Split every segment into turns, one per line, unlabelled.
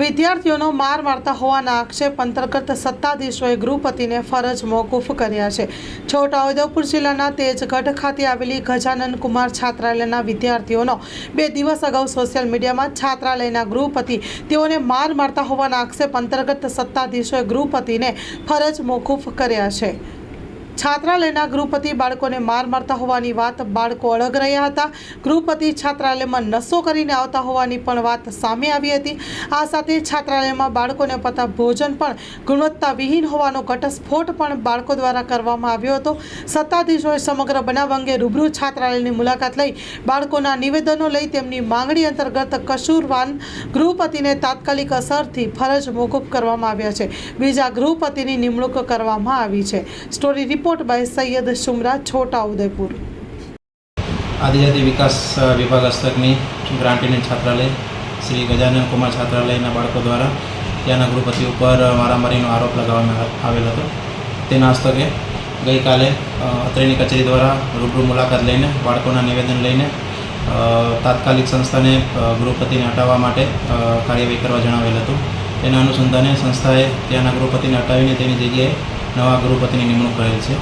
વિદ્યાર્થીઓનો માર મારતા હોવાના આક્ષેપ અંતર્ગત સત્તાધીશોએ ગૃહપતિને ફરજ મોકૂફ કર્યા છે. છોટાઉદેપુર જિલ્લાના તેજગઢ ખાતે આવેલી ગજાનન કુમાર છાત્રાલયના વિદ્યાર્થીઓનો બે દિવસ અગાઉ સોશિયલ મીડિયામાં છાત્રાલયના ગૃહપતિ તેઓને માર મારતા હોવાના આક્ષેપ અંતર્ગત સત્તાધીશોએ ગૃહપતિને ફરજ મોકૂફ કર્યા છે. છાત્રાલયના ગૃહપતિ બાળકોને માર મારતા હોવાની વાત બાળકો અળગ રહ્યા હતા. ગૃહપતિ છાત્રાલયમાં નશો કરીને આવતા હોવાની પણ વાત સામે આવી હતી. આ સાથે છાત્રાલયમાં બાળકોને અપાતા ભોજન પણ ગુણવત્તાવિહીન હોવાનો ઘટસ્ફોટ પણ બાળકો દ્વારા કરવામાં આવ્યો હતો. સત્તાધીશોએ સમગ્ર બનાવ અંગે રૂબરૂ છાત્રાલયની મુલાકાત લઈ બાળકોના નિવેદનો લઈ તેમની માંગણી અંતર્ગત કસૂરવાન ગૃહપતિને તાત્કાલિક અસરથી ફરજ મોકૂફ કરવામાં આવ્યા છે. બીજા ગૃહપતિની નિમણૂક કરવામાં આવી છે. Story report by Saiyed Sumra Chhota Udaipur
આદિજાતિ વિકાસ વિભાગ હસ્તકની ગ્રાન્ટીની છાત્રાલય, શ્રી ગજાનન કુમાર છાત્રાલયના બાળકો દ્વારા ત્યાંના ગૃહપતિ ઉપર મારામારીનો આરોપ લગાવવામાં આવેલ હતો. તેના હસ્તકે ગઈકાલે અત્રેની કચેરી દ્વારા રૂબરૂ મુલાકાત લઈને, બાળકોના નિવેદન લઈને તાત્કાલિક સંસ્થાને ગૃહપતિને હટાવવા માટે કાર્યવાહી કરવા જણાવેલ હતું. તેના અનુસંધાને સંસ્થાએ ત્યાંના ગૃહપતિને હટાવીને તેની જગ્યાએ નવા ગૃહપતિની નિમણૂક કરેલ છે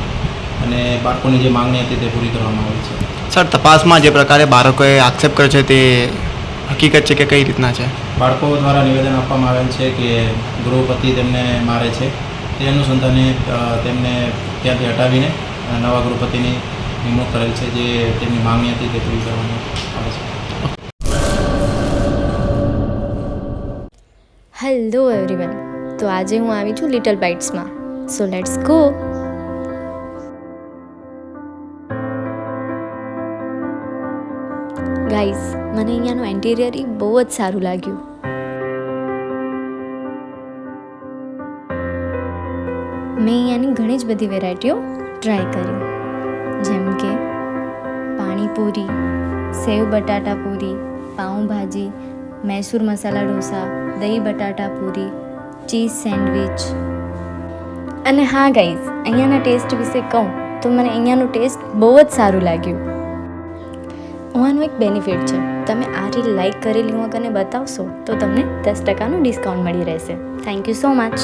અને બાળકોની જે માંગણી હતી તે પૂરી કરવામાં આવી છે.
સર તપાસમાં જે પ્રકારે બાળકોએ આક્ષેપ કર્યો છે તે હકીકત છે કે કઈ રીતના છે?
બાળકો દ્વારા નિવેદન આપવામાં આવેલ છે કે ગૃહપતિ તેમને મારે છે. તે અનુસંધાને તેમને ત્યાંથી હટાવીને નવા ગૃહપતિની નિમણૂક કરેલ છે જે તેમની માંગણી હતી તે પૂરી કરવામાં આવે છે.
હેલો એવરીવન તો આજે હું આવી છું લિટલ બાઇટ્સમાં સો લેટ્સ ગો ગાઈઝ મને અહીંયાનું એન્ટિરિયર ઈ બહુ જ સારું લાગ્યું. મેં અહીંયાની ઘણી જ બધી વેરાયટીઓ ટ્રાય કરી. જેમ કે પાણીપુરી સેવ બટાટા પૂરી પાઉંભાજી મૈસૂર મસાલા ઢોસા, દહીં બટાટા પૂરી, ચીઝ સેન્ડવિચ અને હા ગાઈઝ અહીંયાના ટેસ્ટ વિશે કહું, તો મને અહીંયાનું ટેસ્ટ બહુ જ સારું લાગ્યું. આનું એક બેનિફિટ છે, તમે આ રીલ લાઈક કરેલી હું કને બતાવશો, તો તમને દસ ટકાનું ડિસ્કાઉન્ટ મળી રહેશે. Thank you so much